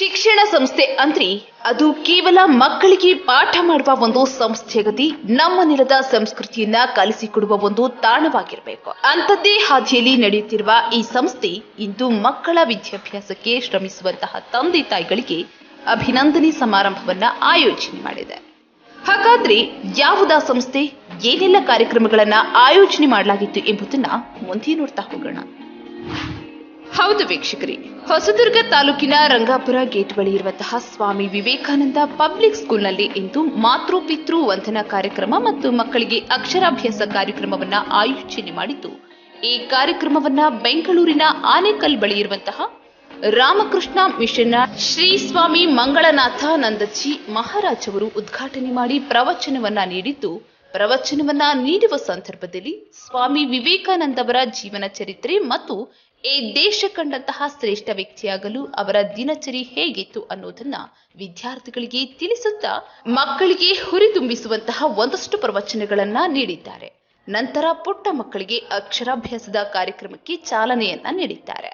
ಶಿಕ್ಷಣ ಸಂಸ್ಥೆ ಅಂದ್ರೆ, ಅದು ಕೇವಲ ಮಕ್ಕಳಿಗೆ ಪಾಠ ಮಾಡುವ ಒಂದು ಸಂಸ್ಥೆಗತಿ, ನಮ್ಮ ನೆಲದ ಸಂಸ್ಕೃತಿಯನ್ನ ಕಲಿಸಿಕೊಡುವ ಒಂದು ತಾಣವಾಗಿರಬೇಕು. ಅಂಥದ್ದೇ ಹಾದಿಯಲ್ಲಿ ನಡೆಯುತ್ತಿರುವ ಈ ಸಂಸ್ಥೆ ಇಂದು ಮಕ್ಕಳ ವಿದ್ಯಾಭ್ಯಾಸಕ್ಕೆ ಶ್ರಮಿಸುವಂತಹ ತಂದೆ ತಾಯಿಗಳಿಗೆ ಅಭಿನಂದನೆ ಸಮಾರಂಭವನ್ನ ಆಯೋಜನೆ ಮಾಡಿದೆ. ಹಾಗಾದ್ರೆ ಯಾವುದಾ ಸಂಸ್ಥೆ, ಏನೆಲ್ಲ ಕಾರ್ಯಕ್ರಮಗಳನ್ನ ಆಯೋಜನೆ ಮಾಡಲಾಗಿತ್ತು ಎಂಬುದನ್ನ ಮುಂದೆ ನೋಡ್ತಾ ಹೋಗೋಣ. ಹೌದು ವೀಕ್ಷಕರಿ. ಹೊಸದುರ್ಗ ತಾಲೂಕಿನ ರಂಗಾಪುರ ಗೇಟ್ ಬಳಿ ಇರುವಂತಹ ಸ್ವಾಮಿ ವಿವೇಕಾನಂದ ಪಬ್ಲಿಕ್ ಸ್ಕೂಲ್ನಲ್ಲಿ ಇಂದು ಮಾತೃ ಪಿತೃ ವಂದನಾ ಕಾರ್ಯಕ್ರಮ ಮತ್ತು ಮಕ್ಕಳಿಗೆ ಅಕ್ಷರಾಭ್ಯಾಸ ಕಾರ್ಯಕ್ರಮವನ್ನ ಆಯೋಜನೆ ಮಾಡಿದ್ದು. ಈ ಕಾರ್ಯಕ್ರಮವನ್ನ ಬೆಂಗಳೂರಿನ ಆನೇಕಲ್ ಬಳಿ ಇರುವಂತಹ ರಾಮಕೃಷ್ಣ ಮಿಷನ್ನ ಶ್ರೀ ಸ್ವಾಮಿ ಮಂಗಳನಾಥ ನಂದಜಿ ಮಹಾರಾಜ್ ಅವರು ಉದ್ಘಾಟನೆ ಮಾಡಿ ಪ್ರವಚನವನ್ನ ನೀಡಿದ್ದು. ಪ್ರವಚನವನ್ನ ನೀಡುವ ಸಂದರ್ಭದಲ್ಲಿ ಸ್ವಾಮಿ ವಿವೇಕಾನಂದವರ ಜೀವನ ಚರಿತ್ರೆ ಮತ್ತು ಈ ದೇಶ ಕಂಡಂತಹ ಶ್ರೇಷ್ಠ ವ್ಯಕ್ತಿಯಾಗಲು ಅವರ ದಿನಚರಿ ಹೇಗಿತ್ತು ಅನ್ನೋದನ್ನ ವಿದ್ಯಾರ್ಥಿಗಳಿಗೆ ತಿಳಿಸುತ್ತಾ ಮಕ್ಕಳಿಗೆ ಹುರಿದುಂಬಿಸುವಂತಹ ಒಂದಷ್ಟು ಪ್ರವಚನಗಳನ್ನ ನೀಡಿದ್ದಾರೆ. ನಂತರ ಪುಟ್ಟ ಮಕ್ಕಳಿಗೆ ಅಕ್ಷರಾಭ್ಯಾಸದ ಕಾರ್ಯಕ್ರಮಕ್ಕೆ ಚಾಲನೆಯನ್ನ ನೀಡಿದ್ದಾರೆ.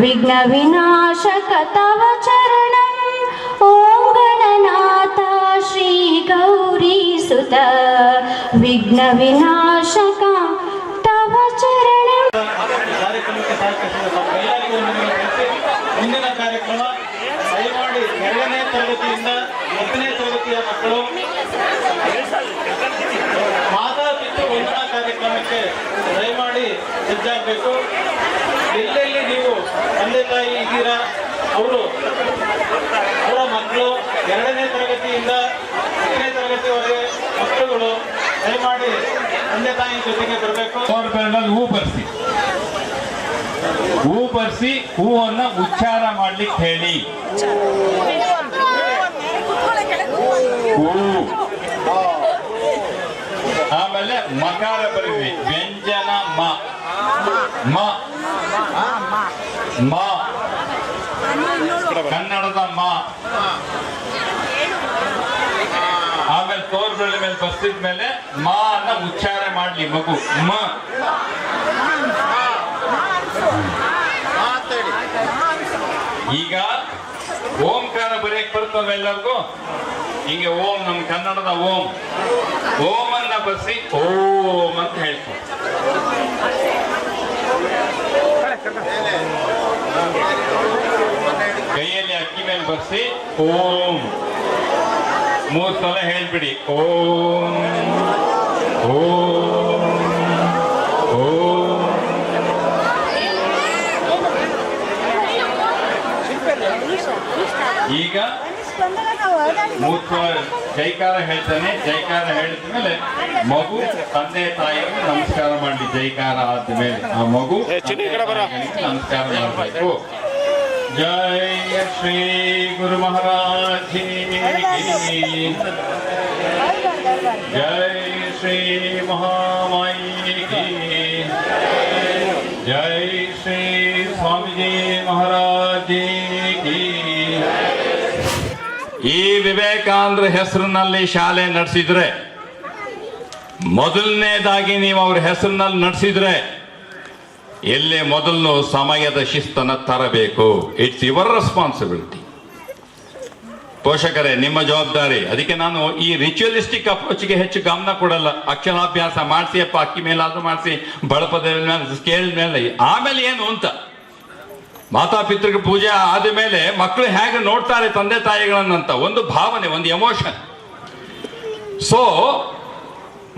ವಿಘ್ನ ವಿನಾಶಕ ತವ ಚರಣ. ಶ್ರೀ ಗೌರಿ ಸುತ ವಿಘ್ನ ವಿನಾಶಕ ತವ ಚರಣ. ಮುಂದಿನ ಕಾರ್ಯಕ್ರಮ ದಯಮಾಡಿ ಎರಡನೇ ತರಗತಿಯಿಂದ ಒಂದನೇ ತರಗತಿಯ ಮಕ್ಕಳು ಮಾತಾ ಪಿತೃ ವಂದನಾ ಕಾರ್ಯಕ್ರಮಕ್ಕೆ ದಯಮಾಡಿ ಸಜ್ಜಾಗಬೇಕು ಎಲ್ಲೆಲ್ಲಿ ನೀವು ತಂದೆ ತಾಯಿ ಇದ್ದೀರಾ ಅವರು ಅವರ ಮಕ್ಕಳು ಎರಡನೇ ತರಗತಿಯಿಂದ ಹತ್ತನೇ ತರಗತಿವರೆಗೆ ಮಕ್ಕಳುಗಳು ದಯಮಾಡಿ ತಂದೆ ತಾಯಿ ಜೊತೆಗೆ ಬರಬೇಕು. ರೂಪಾಯಿನಲ್ಲಿ ಹೂ ಬರ್ಸಿ. ಹೂ ಬರ್ಸಿ ಹೂವನ್ನು ಉಚ್ಚಾರ ಮಾಡ್ಲಿಕ್ಕೆ ಹೇಳಿ. ಆಮೇಲೆ ಮಕಾರ ಬರೀರಿ ವ್ಯಂಜನ ಮ. ಮ. ಮ. ಕನ್ನಡದ ಮಾ. ಆಮೇಲೆ ತೋರ್ಬೆಳೆ ಮೇಲೆ ಬರ್ಸಿದ ಮೇಲೆ ಮಾ ಅನ್ನ ಉಚ್ಚಾರ ಮಾಡ್ಲಿ ಮಗು. ಮ. ಈಗ ಓಂಕಾರ ಬರೆಯಕ್ ಬರ್ತದ ಎಲ್ಲರಿಗೂ? ಹಿಂಗೆ ಓಂ ನಮ್ ಕನ್ನಡದ ಓಂ. ಓಂ ಅನ್ನ ಬರ್ಸಿ ಓಂ ಅಂತ ಹೇಳ್ತಾರೆ ಕೈಯಲ್ಲಿ ಅಕ್ಕಿ ಮೇಲೆ ಬರ್ಸಿ ಓಂ. ಮೂರ್ ಸಲ ಹೇಳ್ಬಿಡಿ ಓಂ. ಓಂ. ಓಂ. ಈಗ ಮೂತ್ರ ಜೈಕಾರ ಹೇಳ್ತಾನೆ ಜೈಕಾರ ಹೇಳಿದ ಮೇಲೆ ಮಗು ತಂದೆ ತಾಯಿಗೆ ನಮಸ್ಕಾರ ಮಾಡಲಿ ಜೈಕಾರ ಆದ್ಮೇಲೆ ಆ ಮಗು ತಂದೆ ತಾಯಿಗಳಿಗೆ ನಮಸ್ಕಾರ ಮಾಡಬೇಕು. ಜೈ ಶ್ರೀ ಗುರು ಮಹಾರಾಜ್. ಕಿ ಜೈ ಶ್ರೀ ಮಹಾಮಾಯಿ ಕಿ ಜೈ ಶ್ರೀ ಸ್ವಾಮೀಜಿ ಮಹಾರಾಜ್. ಕಿ ಈ ವಿವೇಕಾನಂದ್ರ ಹೆಸರಿನಲ್ಲಿ ಶಾಲೆ ನಡೆಸಿದ್ರೆ, ಮೊದಲನೇದಾಗಿ ನೀವು ಅವ್ರ ಹೆಸರಿನಲ್ಲಿ ನಡೆಸಿದ್ರೆ, ಎಲ್ಲಿ ಮೊದಲು ಸಮಯದ ಶಿಸ್ತನ್ನು ತರಬೇಕು. ಇಟ್ಸ್ ಯುವರ್ ರೆಸ್ಪಾನ್ಸಿಬಿಲಿಟಿ ಪೋಷಕರೇ, ನಿಮ್ಮ ಜವಾಬ್ದಾರಿ. ಅದಕ್ಕೆ ನಾನು ಈ ರಿಚುವಲಿಸ್ಟಿಕ್ ಅಪ್ರೋಚ್ಗೆ ಹೆಚ್ಚು ಗಮನ ಕೊಡಲ್ಲ. ಅಕ್ಷರಾಭ್ಯಾಸ ಮಾಡಿಸಿಯಪ್ಪ ಅಕ್ಕಿ ಮೇಲಾದ್ರೂ ಮಾಡಿಸಿ ಬಳಪದ ಮೇಲೆ, ಸ್ಕೇಲ್ ಮೇಲೆ, ಆಮೇಲೆ ಏನು ಅಂತ. ಮಾತಾಪಿತೃಗೆ ಪೂಜೆ ಆದ ಮೇಲೆ ಮಕ್ಕಳು ಹೇಗೆ ನೋಡ್ತಾರೆ ತಂದೆ ತಾಯಿಗಳನ್ನಂತ ಒಂದು ಭಾವನೆ, ಒಂದು emotion so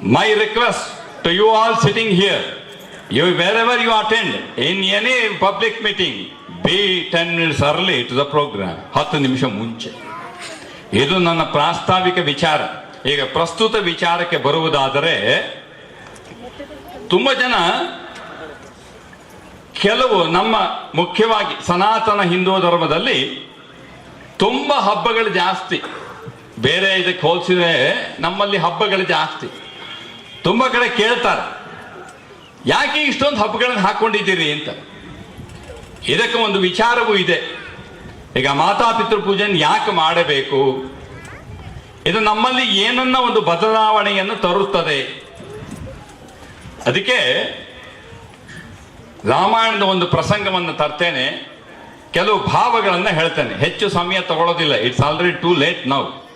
my request to you all sitting here you wherever you attend in any public meeting be ten minutes early to the program ಹತ್ತು ನಿಮಿಷ ಮುಂಚೆ. ಇದು ನನ್ನ ಪ್ರಾಸ್ತಾವಿಕ ವಿಚಾರ. ಈಗ ಪ್ರಸ್ತುತ ವಿಚಾರಕ್ಕೆ ಬರುವುದಾದರೆ, ತುಂಬ ಜನ ಕೆಲವು ನಮ್ಮ ಮುಖ್ಯವಾಗಿ ಸನಾತನ ಹಿಂದೂ ಧರ್ಮದಲ್ಲಿ ತುಂಬ ಹಬ್ಬಗಳು ಜಾಸ್ತಿ. ಬೇರೆ ಇದಕ್ಕೆ ಹೋಲಿಸಿದ್ರೆ ನಮ್ಮಲ್ಲಿ ಹಬ್ಬಗಳು ಜಾಸ್ತಿ. ತುಂಬ ಕಡೆ ಕೇಳ್ತಾರೆ, ಯಾಕೆ ಇಷ್ಟೊಂದು ಹಬ್ಬಗಳನ್ನು ಹಾಕೊಂಡಿದ್ದೀರಿ ಅಂತ? ಇದಕ್ಕೆ ಒಂದು ವಿಚಾರವೂ ಇದೆ. ಈಗ ಮಾತಾ ಪಿತೃ ಪೂಜೆಯನ್ನು ಯಾಕೆ ಮಾಡಬೇಕು? ಇದು ನಮ್ಮಲ್ಲಿ ಏನನ್ನ ಒಂದು ಬದಲಾವಣೆಯನ್ನು ತರುತ್ತದೆ? ಅದಕ್ಕೆ ರಾಮಾಯಣದ ಒಂದು ಪ್ರಸಂಗವನ್ನು ತರ್ತೇನೆ. ಕೆಲವು ಭಾವಗಳನ್ನು ಹೇಳ್ತೇನೆ. ಹೆಚ್ಚು ಸಮಯ ತಗೊಳ್ಳೋದಿಲ್ಲ ಇಟ್ಸ್ ಆಲ್ರೆಡಿ ಟೂ ಲೇಟ್ ನಾವು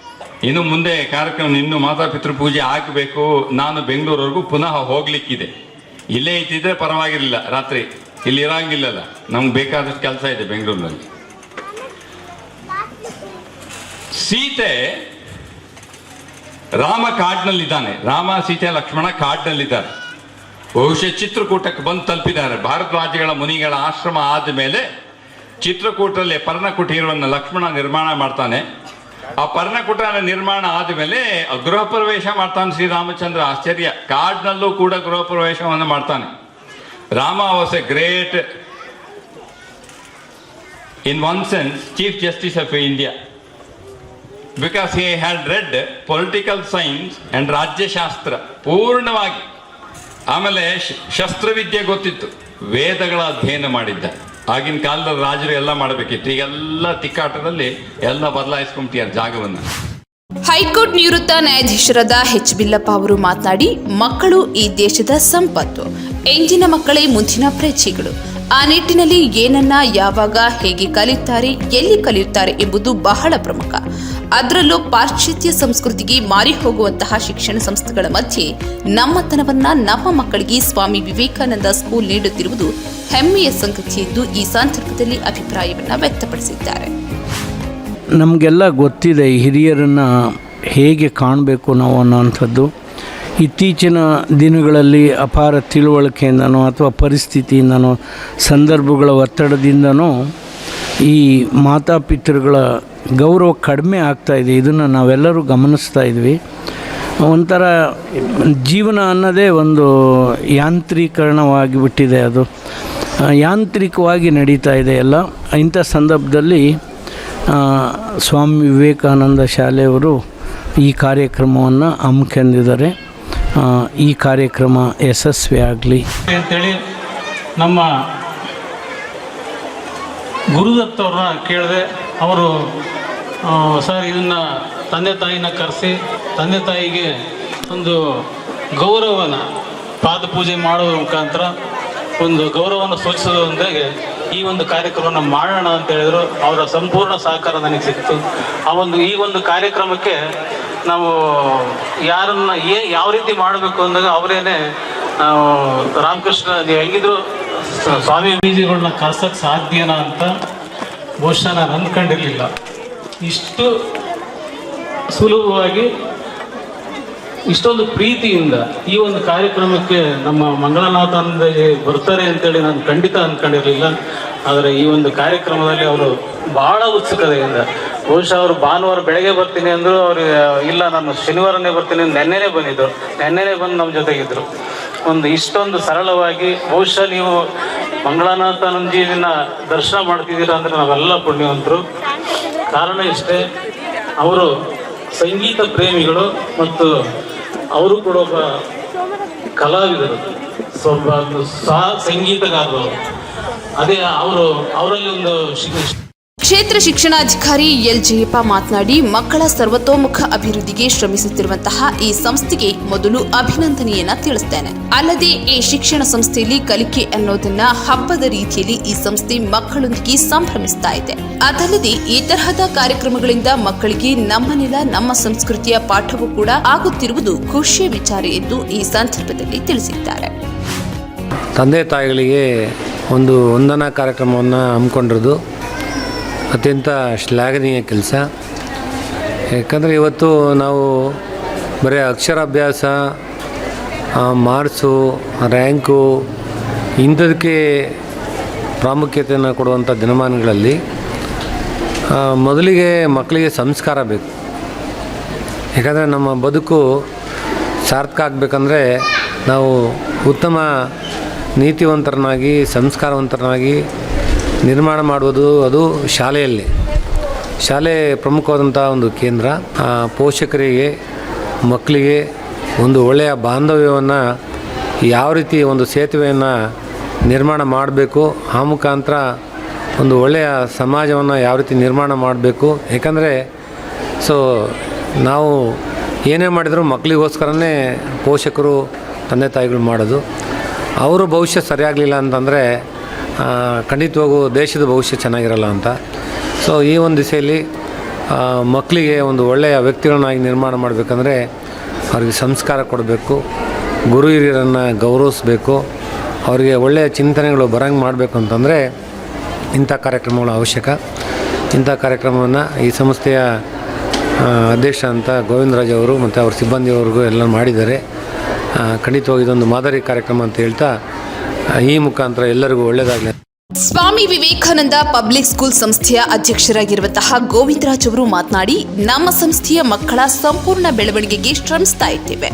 ಇನ್ನು ಮುಂದೆ ಕಾರ್ಯಕ್ರಮ ಇನ್ನು ಮಾತಾಪಿತೃ ಪೂಜೆ ಹಾಕಬೇಕು ನಾನು ಬೆಂಗಳೂರವರೆಗೂ ಪುನಃ ಹೋಗ್ಲಿಕ್ಕಿದೆ. ಇಲ್ಲೇ ಇದ್ದಿದ್ರೆ ಪರವಾಗಿರಲಿಲ್ಲ. ರಾತ್ರಿ ಇಲ್ಲಿ ಇರಂಗಿಲ್ಲಲ್ಲ. ನಮ್ಗೆ ಬೇಕಾದಷ್ಟು ಕೆಲಸ ಇದೆ ಬೆಂಗಳೂರಿನಲ್ಲಿ. ಸೀತೆ ರಾಮ ಕಾಡ್ನಲ್ಲಿದ್ದಾನೆ. ರಾಮ, ಸೀತೆ, ಲಕ್ಷ್ಮಣ ಕಾಡ್ನಲ್ಲಿದ್ದಾರೆ. ಬಹುಶಃ ಚಿತ್ರಕೂಟಕ್ಕೆ ಬಂದು ತಲುಪಿದ್ದಾರೆ. ಭಾರತ ರಾಜ್ಯಗಳ ಮುನಿಗಳ ಆಶ್ರಮ ಆದ ಮೇಲೆ ಚಿತ್ರಕೂಟದಲ್ಲಿ ಪರ್ಣಕುಟೀರವನ್ನು ಲಕ್ಷ್ಮಣ ನಿರ್ಮಾಣ ಮಾಡ್ತಾನೆ. ಆ ಪರ್ಣಕುಟ ನಿರ್ಮಾಣ ಆದಮೇಲೆ ಗೃಹ ಪ್ರವೇಶ ಮಾಡ್ತಾನೆ ಶ್ರೀರಾಮಚಂದ್ರ. ಆಶ್ಚರ್ಯ. ಕಾಡ್ನಲ್ಲೂ ಕೂಡ ಗೃಹ ಪ್ರವೇಶವನ್ನು ಮಾಡ್ತಾನೆ. Rama was great in one sense chief justice of India. Because he had read political science and ರಾಜ್ಯಶಾಸ್ತ್ರ. ಪೂರ್ಣವಾಗಿ ಆಮೇಲೆ ಶಸ್ತ್ರವಿದ್ಯೆ ಗೊತ್ತಿತ್ತು. ವೇದಗಳ ಅಧ್ಯಯನ ಮಾಡಿದ್ದ. ಆಗಿನ ಕಾಲದ ರಾಜರು ಎಲ್ಲ ಮಾಡಬೇಕಿತ್ತು. ಈಗೆಲ್ಲ ತಿಕ್ಕಾಟದಲ್ಲಿ ಎಲ್ಲ ಬದಲಾಯಿಸ್ಕೊಂಬಿಟ್ಟಿದ್ದಾರೆ ಜಾಗವನ್ನು. ಹೈಕೋರ್ಟ್ ನಿವೃತ್ತ ನ್ಯಾಯಾಧೀಶರಾದ ಎಚ್. ಬಿಲ್ಲಪ್ಪ ಅವರು ಮಾತನಾಡಿ, ಮಕ್ಕಳು ಈ ದೇಶದ ಸಂಪತ್ತು. ಎಂಜಿನ ಮಕ್ಕಳೇ ಮುಂದಿನ ಪ್ರಜೆಗಳು ಆ ನಿಟ್ಟಿನಲ್ಲಿ ಏನನ್ನ ಯಾವಾಗ ಹೇಗೆ ಕಲಿಯುತ್ತಾರೆ, ಎಲ್ಲಿ ಕಲಿಯುತ್ತಾರೆ ಎಂಬುದು ಬಹಳ ಪ್ರಮುಖ. ಅದರಲ್ಲೂ ಪಾಶ್ಚಾತ್ಯ ಸಂಸ್ಕೃತಿಗೆ ಮಾರಿ ಹೋಗುವಂತಹ ಶಿಕ್ಷಣ ಸಂಸ್ಥೆಗಳ ಮಧ್ಯೆ ನಮ್ಮತನವನ್ನ ನಮ್ಮ ಮಕ್ಕಳಿಗೆ ಸ್ವಾಮಿ ವಿವೇಕಾನಂದ ಸ್ಕೂಲ್ ನೀಡುತ್ತಿರುವುದು ಹೆಮ್ಮೆಯ ಸಂಗತಿ ಎಂದು ಈ ಸಂದರ್ಭದಲ್ಲಿ ಅಭಿಪ್ರಾಯವನ್ನು ವ್ಯಕ್ತಪಡಿಸಿದ್ದಾರೆ. ನಮಗೆಲ್ಲ ಗೊತ್ತಿದೆ ಹಿರಿಯರನ್ನು ಹೇಗೆ ಕಾಣಬೇಕು ನಾವು ಅನ್ನೋವಂಥದ್ದು. ಇತ್ತೀಚಿನ ದಿನಗಳಲ್ಲಿ ಅಪಾರ ತಿಳುವಳಿಕೆಯಿಂದನೋ ಅಥವಾ ಪರಿಸ್ಥಿತಿಯಿಂದನೋ, ಸಂದರ್ಭಗಳ ಒತ್ತಡದಿಂದನೋ ಈ ಮಾತಾಪಿತೃಗಳ ಗೌರವ ಕಡಿಮೆ ಆಗ್ತಾ ಇದೆ. ಇದನ್ನು ನಾವೆಲ್ಲರೂ ಗಮನಿಸ್ತಾ ಇದ್ವಿ. ಒಂಥರ ಜೀವನ ಅನ್ನೋದೇ ಒಂದು ಯಾಂತ್ರೀಕರಣವಾಗಿ ಬಿಟ್ಟಿದೆ ಅದು ಯಾಂತ್ರಿಕವಾಗಿ ನಡೀತಾ ಇದೆ ಎಲ್ಲ. ಇಂಥ ಸಂದರ್ಭದಲ್ಲಿ ಸ್ವಾಮಿ ವಿವೇಕಾನಂದ ಶಾಲೆಯವರು ಈ ಕಾರ್ಯಕ್ರಮವನ್ನು ಹಮ್ಮಿಕೊಂಡಿದ್ದಾರೆ. ಈ ಕಾರ್ಯಕ್ರಮ ಯಶಸ್ವಿ ಆಗಲಿ. ಅಂತೇಳಿ ನಮ್ಮ ಗುರುದತ್ ಅವ್ರನ್ನ ಕೇಳಿದೆ, ಅವರು ಸರ್ ಇದನ್ನು ತಂದೆ ತಾಯಿನ ಕರೆಸಿ, ತಂದೆ ತಾಯಿಗೆ ಒಂದು ಗೌರವನ ಪಾದ ಪೂಜೆ ಮಾಡುವ ಮುಖಾಂತರ ಒಂದು ಗೌರವವನ್ನು ಸೂಚಿಸೋದೊಂದಿಗೆ ಈ ಒಂದು ಕಾರ್ಯಕ್ರಮನ ಮಾಡೋಣ ಅಂತ ಹೇಳಿದ್ರು. ಅವರ ಸಂಪೂರ್ಣ ಸಹಕಾರ ನನಗೆ ಸಿಕ್ತು ಆ ಒಂದು ಈ ಒಂದು ಕಾರ್ಯಕ್ರಮಕ್ಕೆ ನಾವು ಯಾರನ್ನ ಏ ಯಾವ ರೀತಿ ಮಾಡಬೇಕು ಅಂದಾಗ ಅವರೇನೆ, ನಾವು ರಾಮಕೃಷ್ಣ, ನೀವು ಹೆಂಗಿದ್ರು ಸ್ವಾಮಿ ಬೀಜಿಗಳನ್ನ ಕರ್ಸಕ್ಕೆ ಸಾಧ್ಯನಾ ಅಂತ ಬಹುಶಃ ನಾನು ಅಂದ್ಕೊಂಡಿರಲಿಲ್ಲ ಇಷ್ಟು ಸುಲಭವಾಗಿ, ಇಷ್ಟೊಂದು ಪ್ರೀತಿಯಿಂದ ಈ ಒಂದು ಕಾರ್ಯಕ್ರಮಕ್ಕೆ ನಮ್ಮ ಮಂಗಳನಾಥಂದ ಬರ್ತಾರೆ ಅಂತೇಳಿ ನಾನು ಖಂಡಿತ ಅಂದ್ಕೊಂಡಿರಲಿಲ್ಲ ಆದರೆ ಈ ಒಂದು ಕಾರ್ಯಕ್ರಮದಲ್ಲಿ ಅವರು ಭಾಳ ಉತ್ಸುಕತೆಯಿಂದ ಬಹುಶಃ ಅವರು ಭಾನುವಾರ ಬೆಳಗ್ಗೆ ಬರ್ತೀನಿ ಅಂದರು ಅವರು, ಇಲ್ಲ, ನಾನು ಶನಿವಾರನೇ ಬರ್ತೀನಿ ನೆನ್ನೆನೇ ಬಂದಿದ್ದರು ನೆನ್ನೆನೇ ಬಂದು ನಮ್ಮ ಜೊತೆಗಿದ್ರು. ಒಂದು ಇಷ್ಟೊಂದು ಸರಳವಾಗಿ ಬಹುಶಃ ನೀವು ಮಂಗಳನಾಥನಂಜಿನ ದರ್ಶನ ಮಾಡ್ತಿದ್ದೀರಾ ಅಂದ್ರೆ ನಾವೆಲ್ಲ ಪುಣ್ಯವಂತರು. ಕಾರಣ ಇಷ್ಟೇ, ಅವರು ಸಂಗೀತ ಪ್ರೇಮಿಗಳು ಮತ್ತು ಅವರು ಕೂಡ ಒಬ್ಬ ಕಲಾವಿದರು. ಸ್ವಲ್ಪ ಸಹ ಸಂಗೀತಗಾರರು. ಅದೇ, ಅವರು, ಅವರಲ್ಲಿ ಒಂದು ಶಿ- ಕ್ಷೇತ್ರ ಶಿಕ್ಷಣಾಧಿಕಾರಿ ಎಲ್. ಜಯಪ್ಪ ಮಾತನಾಡಿ, ಮಕ್ಕಳ ಸರ್ವತೋಮುಖ ಅಭಿವೃದ್ಧಿಗೆ ಶ್ರಮಿಸುತ್ತಿರುವಂತಹ ಈ ಸಂಸ್ಥೆಗೆ ಮೊದಲು ಅಭಿನಂದನೆಯನ್ನ ತಿಳಿಸ್ತೇನೆ. ಅಲ್ಲದೆ ಈ ಶಿಕ್ಷಣ ಸಂಸ್ಥೆಯಲ್ಲಿ ಕಲಿಕೆ ಅನ್ನೋದನ್ನ ಹಬ್ಬದ ರೀತಿಯಲ್ಲಿ ಈ ಸಂಸ್ಥೆ ಮಕ್ಕಳೊಂದಿಗೆ ಸಂಭ್ರಮಿಸ್ತಾ ಇದೆ. ಅದಲ್ಲದೆ ಈ ತರಹದ ಕಾರ್ಯಕ್ರಮಗಳಿಂದ ಮಕ್ಕಳಿಗೆ ನಮ್ಮ ನೆಲ, ನಮ್ಮ ಸಂಸ್ಕೃತಿಯ ಪಾಠವೂ ಕೂಡ ಆಗುತ್ತಿರುವುದು ಖುಷಿಯ ವಿಚಾರ ಎಂದು ಈ ಸಂದರ್ಭದಲ್ಲಿ ತಿಳಿಸಿದ್ದಾರೆ. ತಂದೆ ತಾಯಿಗಳಿಗೆ ಒಂದು ವಂದನಾ ಕಾರ್ಯಕ್ರಮವನ್ನು ಹಮ್ಮಿಕೊಂಡಿರೋದು ಅತ್ಯಂತ ಶ್ಲಾಘನೀಯ ಕೆಲಸ. ಯಾಕಂದರೆ ಇವತ್ತು ನಾವು ಬರೀ ಅಕ್ಷರಾಭ್ಯಾಸ ಮಾರ್ಕ್ಸು, ರ್ಯಾಂಕು, ಇಂಥದಕ್ಕೆ ಪ್ರಾಮುಖ್ಯತೆಯನ್ನು ಕೊಡುವಂಥ ದಿನಮಾನಗಳಲ್ಲಿ ಮೊದಲಿಗೆ ಮಕ್ಕಳಿಗೆ ಸಂಸ್ಕಾರ ಬೇಕು. ಯಾಕಂದರೆ ನಮ್ಮ ಬದುಕು ಸಾರ್ಥಕ ಆಗಬೇಕಂದ್ರೆ ನಾವು ಉತ್ತಮ ನೀತಿವಂತರನಾಗಿ ಸಂಸ್ಕಾರವಂತರನಾಗಿ ನಿರ್ಮಾಣ ಮಾಡುವುದು ಅದು ಶಾಲೆಯಲ್ಲಿ. ಶಾಲೆ ಪ್ರಮುಖವಾದಂಥ ಒಂದು ಕೇಂದ್ರ. ಪೋಷಕರಿಗೆ, ಮಕ್ಕಳಿಗೆ ಒಂದು ಒಳ್ಳೆಯ ಬಾಂಧವ್ಯವನ್ನು ಯಾವ ರೀತಿ ಒಂದು ಸೇತುವೆಯನ್ನು ನಿರ್ಮಾಣ ಮಾಡಬೇಕು, ಆ ಮುಖಾಂತರ ಒಂದು ಒಳ್ಳೆಯ ಸಮಾಜವನ್ನು ಯಾವ ರೀತಿ ನಿರ್ಮಾಣ ಮಾಡಬೇಕು. ಯಾಕಂದರೆ, ಸೊ, ನಾವು ಏನೇ ಮಾಡಿದರೂ ಮಕ್ಕಳಿಗೋಸ್ಕರನೇ ಪೋಷಕರು ತಂದೆ ತಾಯಿಗಳು ಮಾಡೋದು. ಅವರು ಭವಿಷ್ಯ ಸರಿಯಾಗಲಿಲ್ಲ ಅಂತಂದರೆ ಖಂಡಿತವಾಗೂ ದೇಶದ ಭವಿಷ್ಯ ಚೆನ್ನಾಗಿರಲ್ಲ ಅಂತ. ಸೊ ಈ ಒಂದು ದಿಸೆಯಲ್ಲಿ ಮಕ್ಕಳಿಗೆ ಒಂದು ಒಳ್ಳೆಯ ವ್ಯಕ್ತಿಗಳನ್ನಾಗಿ ನಿರ್ಮಾಣ ಮಾಡಬೇಕಂದ್ರೆ ಅವ್ರಿಗೆ ಸಂಸ್ಕಾರ ಕೊಡಬೇಕು, ಗುರು ಹಿರಿಯರನ್ನು ಗೌರವಿಸಬೇಕು, ಅವರಿಗೆ ಒಳ್ಳೆಯ ಚಿಂತನೆಗಳು ಬರಂಗೆ ಮಾಡಬೇಕು ಅಂತಂದರೆ ಇಂಥ ಕಾರ್ಯಕ್ರಮಗಳು ಅವಶ್ಯಕ. ಇಂಥ ಕಾರ್ಯಕ್ರಮವನ್ನು ಈ ಸಂಸ್ಥೆಯ ಅಧ್ಯಕ್ಷ ಅಂತ ಗೋವಿಂದರಾಜ್ ಅವರು ಮತ್ತು ಅವ್ರ ಸಿಬ್ಬಂದಿಯವ್ರಿಗೂ ಎಲ್ಲ ಮಾಡಿದ್ದಾರೆ. ಖಂಡಿತವಾಗಿ ಇದೊಂದು ಮಾದರಿ ಕಾರ್ಯಕ್ರಮ ಅಂತ ಹೇಳ್ತಾ ಈ ಮುಖಾಂತರ ಎಲ್ಲರಿಗೂ ಒಳ್ಳೆಯದಾಗಲಿ ಸ್ವಾಮಿ ವಿವೇಕಾನಂದ ಪಬ್ಲಿಕ್ ಸ್ಕೂಲ್ ಸಂಸ್ಥೆಯ ಅಧ್ಯಕ್ಷರಾಗಿರುವಂತಹ ಗೋವಿಂದರಾಜ್ ಅವರು ಮಾತನಾಡಿ, ನಮ್ಮ ಸಂಸ್ಥೆಯ ಮಕ್ಕಳ ಸಂಪೂರ್ಣ ಬೆಳವಣಿಗೆಗೆ ಶ್ರಮಿಸ್ತಾ ಇದ್ದೇವೆ.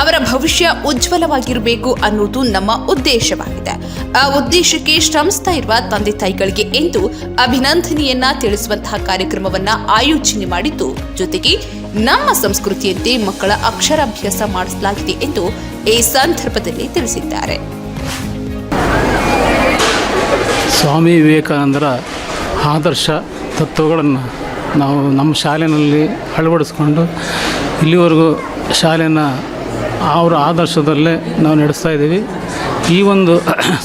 ಅವರ ಭವಿಷ್ಯ ಉಜ್ವಲವಾಗಿರಬೇಕು ಅನ್ನುವುದು ನಮ್ಮ ಉದ್ದೇಶವಾಗಿದೆ. ಆ ಉದ್ದೇಶಕ್ಕೆ ಶ್ರಮಿಸ್ತಾ ಇರುವ ತಂದೆ ತಾಯಿಗಳಿಗೆ ಎಂದು ಅಭಿನಂದನೆಯನ್ನ ತಿಳಿಸುವಂತಹ ಕಾರ್ಯಕ್ರಮವನ್ನ ಆಯೋಜನೆ ಮಾಡಿದ್ದು, ಜೊತೆಗೆ ನಮ್ಮ ಸಂಸ್ಕೃತಿಯಂತೆ ಮಕ್ಕಳ ಅಕ್ಷರಾಭ್ಯಾಸ ಮಾಡಿಸಲಾಗಿದೆ ಎಂದು ಈ ಸಂದರ್ಭದಲ್ಲಿ ತಿಳಿಸಿದ್ದಾರೆ. ಸ್ವಾಮಿ ವಿವೇಕಾನಂದರ ಆದರ್ಶ ತತ್ವಗಳನ್ನು ನಾವು ನಮ್ಮ ಶಾಲೆಯಲ್ಲಿ ಅಳವಡಿಸ್ಕೊಂಡು ಇಲ್ಲಿವರೆಗೂ ಶಾಲೆಯನ್ನು ಅವರ ಆದರ್ಶದಲ್ಲೇ ನಾವು ನಡೆಸ್ತಾ ಇದ್ದೀವಿ. ಈ ಒಂದು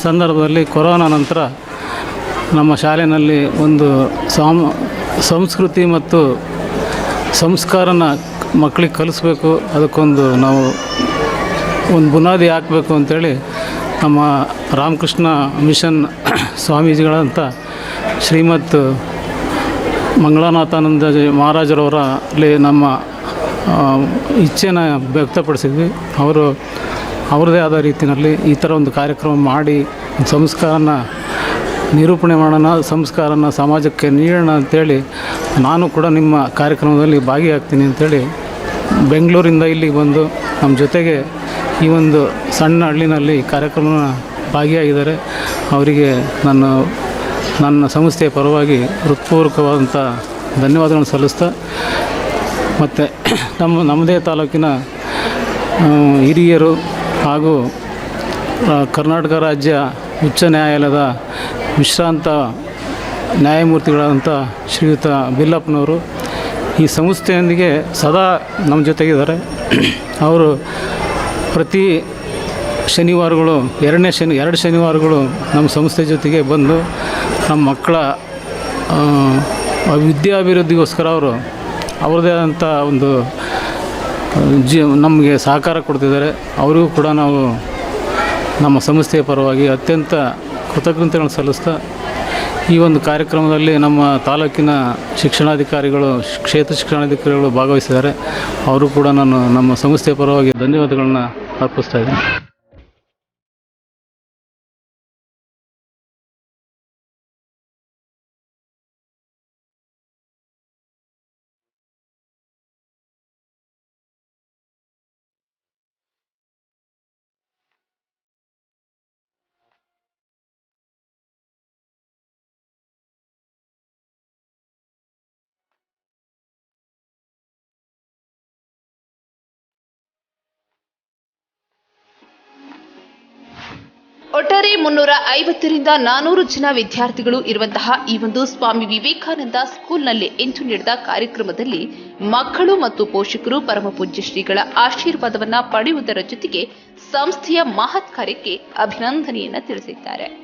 ಸಂದರ್ಭದಲ್ಲಿ ಕೊರೋನಾ ನಂತರ ನಮ್ಮ ಶಾಲೆಯಲ್ಲಿ ಒಂದು ಸಾಮ, ಸಂಸ್ಕೃತಿ ಮತ್ತು ಸಂಸ್ಕಾರನ ಮಕ್ಕಳಿಗೆ ಕಲಿಸ್ಬೇಕು, ಅದಕ್ಕೊಂದು ನಾವು ಒಂದು ಬುನಾದಿ ಹಾಕಬೇಕು ಅಂತೇಳಿ ನಮ್ಮ ರಾಮಕೃಷ್ಣ ಮಿಷನ್ ಸ್ವಾಮೀಜಿಗಳಂತ ಶ್ರೀಮತ್ ಮಂಗಳನಾಥಾನಂದ ಮಹಾರಾಜರವರಲ್ಲಿ ನಮ್ಮ ಇಚ್ಛೆನ ವ್ಯಕ್ತಪಡಿಸಿದ್ವಿ. ಅವರು ಅವ್ರದ್ದೇ ಆದ ರೀತಿಯಲ್ಲಿ ಈ ಥರ ಒಂದು ಕಾರ್ಯಕ್ರಮ ಮಾಡಿ ಸಂಸ್ಕಾರನ ನಿರೂಪಣೆ ಮಾಡೋಣ, ಸಂಸ್ಕಾರನ ಸಮಾಜಕ್ಕೆ ನೀಡೋಣ ಅಂತೇಳಿ ನಾನು ಕೂಡ ನಿಮ್ಮ ಕಾರ್ಯಕ್ರಮದಲ್ಲಿ ಭಾಗಿಯಾಗ್ತೀನಿ ಅಂತೇಳಿ ಬೆಂಗಳೂರಿಂದ ಇಲ್ಲಿಗೆ ಬಂದು ನಮ್ಮ ಜೊತೆಗೆ ಈ ಒಂದು ಸಣ್ಣ ಹಳ್ಳಿನಲ್ಲಿ ಕಾರ್ಯಕ್ರಮ ಭಾಗಿಯಾಗಿದ್ದಾರೆ. ಅವರಿಗೆ ನನ್ನ ನನ್ನ ಸಂಸ್ಥೆಯ ಪರವಾಗಿ ಹೃತ್ಪೂರ್ವಕವಾದಂಥ ಧನ್ಯವಾದಗಳನ್ನು ಸಲ್ಲಿಸ್ತಾ, ಮತ್ತು ನಮ್ಮ, ನಮ್ಮದೇ ತಾಲೂಕಿನ ಹಿರಿಯರು ಹಾಗೂ ಕರ್ನಾಟಕ ರಾಜ್ಯ ಉಚ್ಚ ನ್ಯಾಯಾಲಯದ ವಿಶ್ರಾಂತ ನ್ಯಾಯಮೂರ್ತಿಗಳಾದಂಥ ಶ್ರೀಯುತ ಬಿಲ್ಲಪ್ಪನವರು ಈ ಸಂಸ್ಥೆಯೊಂದಿಗೆ ಸದಾ ನಮ್ಮ ಜೊತೆಗಿದ್ದಾರೆ. ಅವರು ಪ್ರತಿ ಶನಿವಾರಗಳು, ಎರಡನೇ ಶನಿ, ಎರಡು ಶನಿವಾರಗಳು ನಮ್ಮ ಸಂಸ್ಥೆ ಜೊತೆಗೆ ಬಂದು ನಮ್ಮ ಮಕ್ಕಳ ವಿದ್ಯಾಭಿವೃದ್ಧಿಗೋಸ್ಕರ ಅವರು ಅವ್ರದ್ದೇ ಆದಂಥ ಒಂದು ಜಿ, ನಮಗೆ ಸಹಕಾರ ಕೊಡ್ತಿದ್ದಾರೆ. ಅವರಿಗೂ ಕೂಡ ನಾವು ನಮ್ಮ ಸಂಸ್ಥೆಯ ಪರವಾಗಿ ಅತ್ಯಂತ ಕೃತಜ್ಞತೆಗಳನ್ನು ಸಲ್ಲಿಸ್ತಾ ಈ ಒಂದು ಕಾರ್ಯಕ್ರಮದಲ್ಲಿ ನಮ್ಮ ತಾಲೂಕಿನ ಶಿಕ್ಷಣಾಧಿಕಾರಿಗಳು, ಕ್ಷೇತ್ರ ಶಿಕ್ಷಣಾಧಿಕಾರಿಗಳು ಭಾಗವಹಿಸಿದ್ದಾರೆ. ಅವರು ಕೂಡ ನಾನು ನಮ್ಮ ಸಂಸ್ಥೆಯ ಪರವಾಗಿ ಧನ್ಯವಾದಗಳನ್ನ are postile ಒಟ್ಟಾರೆ ಮುನ್ನೂರ ಐವತ್ತರಿಂದ ನಾನೂರು ಜನ ವಿದ್ಯಾರ್ಥಿಗಳು ಇರುವಂತಹ ಈ ಒಂದು ಸ್ವಾಮಿ ವಿವೇಕಾನಂದ ಸ್ಕೂಲ್ನಲ್ಲಿ ಇಂದು ನಡೆದ ಕಾರ್ಯಕ್ರಮದಲ್ಲಿ ಮಕ್ಕಳು ಮತ್ತು ಪೋಷಕರು ಪರಮ ಪೂಜ್ಯ ಶ್ರೀಗಳ ಆಶೀರ್ವಾದವನ್ನ ಪಡೆಯುವುದರ ಜೊತೆಗೆ ಸಂಸ್ಥೆಯ ಮಹತ್ ಕಾರ್ಯಕ್ಕೆ ಅಭಿನಂದನೆಯನ್ನ ತಿಳಿಸಿದ್ದಾರೆ.